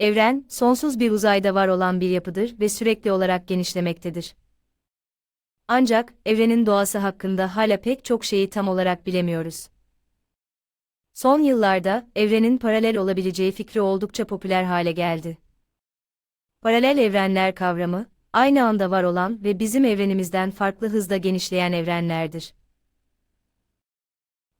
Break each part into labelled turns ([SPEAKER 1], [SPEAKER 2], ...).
[SPEAKER 1] Evren, sonsuz bir uzayda var olan bir yapıdır ve sürekli olarak genişlemektedir. Ancak, evrenin doğası hakkında hala pek çok şeyi tam olarak bilemiyoruz. Son yıllarda, evrenin paralel olabileceği fikri oldukça popüler hale geldi. Paralel evrenler kavramı, aynı anda var olan ve bizim evrenimizden farklı hızda genişleyen evrenlerdir.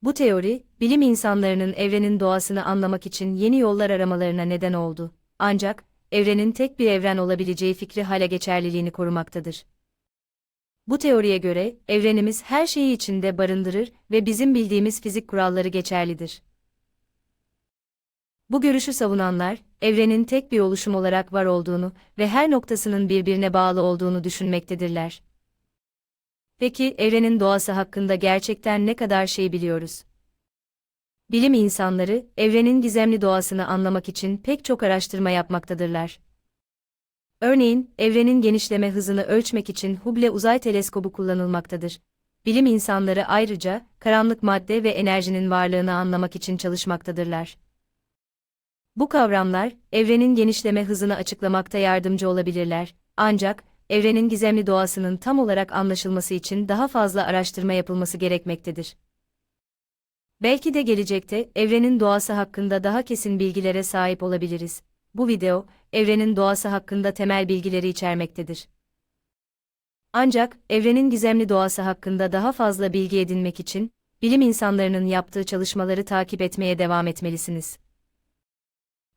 [SPEAKER 1] Bu teori, bilim insanlarının evrenin doğasını anlamak için yeni yollar aramalarına neden oldu. Ancak, evrenin tek bir evren olabileceği fikri hala geçerliliğini korumaktadır. Bu teoriye göre, evrenimiz her şeyi içinde barındırır ve bizim bildiğimiz fizik kuralları geçerlidir. Bu görüşü savunanlar, evrenin tek bir oluşum olarak var olduğunu ve her noktasının birbirine bağlı olduğunu düşünmektedirler. Peki, evrenin doğası hakkında gerçekten ne kadar şey biliyoruz? Bilim insanları, evrenin gizemli doğasını anlamak için pek çok araştırma yapmaktadırlar. Örneğin, evrenin genişleme hızını ölçmek için Hubble Uzay Teleskobu kullanılmaktadır. Bilim insanları ayrıca, karanlık madde ve enerjinin varlığını anlamak için çalışmaktadırlar. Bu kavramlar, evrenin genişleme hızını açıklamakta yardımcı olabilirler, ancak, evrenin gizemli doğasının tam olarak anlaşılması için daha fazla araştırma yapılması gerekmektedir. Belki de gelecekte, evrenin doğası hakkında daha kesin bilgilere sahip olabiliriz. Bu video, evrenin doğası hakkında temel bilgileri içermektedir. Ancak, evrenin gizemli doğası hakkında daha fazla bilgi edinmek için, bilim insanlarının yaptığı çalışmaları takip etmeye devam etmelisiniz.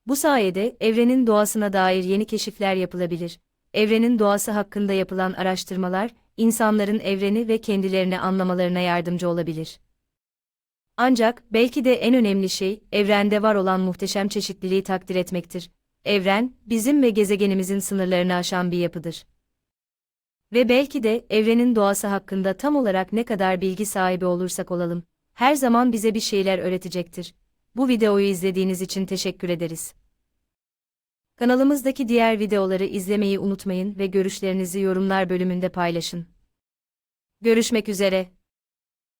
[SPEAKER 1] Bu sayede, evrenin doğasına dair yeni keşifler yapılabilir. Evrenin doğası hakkında yapılan araştırmalar, insanların evreni ve kendilerini anlamalarına yardımcı olabilir. Ancak, belki de en önemli şey, evrende var olan muhteşem çeşitliliği takdir etmektir. Evren, bizim ve gezegenimizin sınırlarını aşan bir yapıdır. Ve belki de, evrenin doğası hakkında tam olarak ne kadar bilgi sahibi olursak olalım, her zaman bize bir şeyler öğretecektir. Bu videoyu izlediğiniz için teşekkür ederiz. Kanalımızdaki diğer videoları izlemeyi unutmayın ve görüşlerinizi yorumlar bölümünde paylaşın. Görüşmek üzere.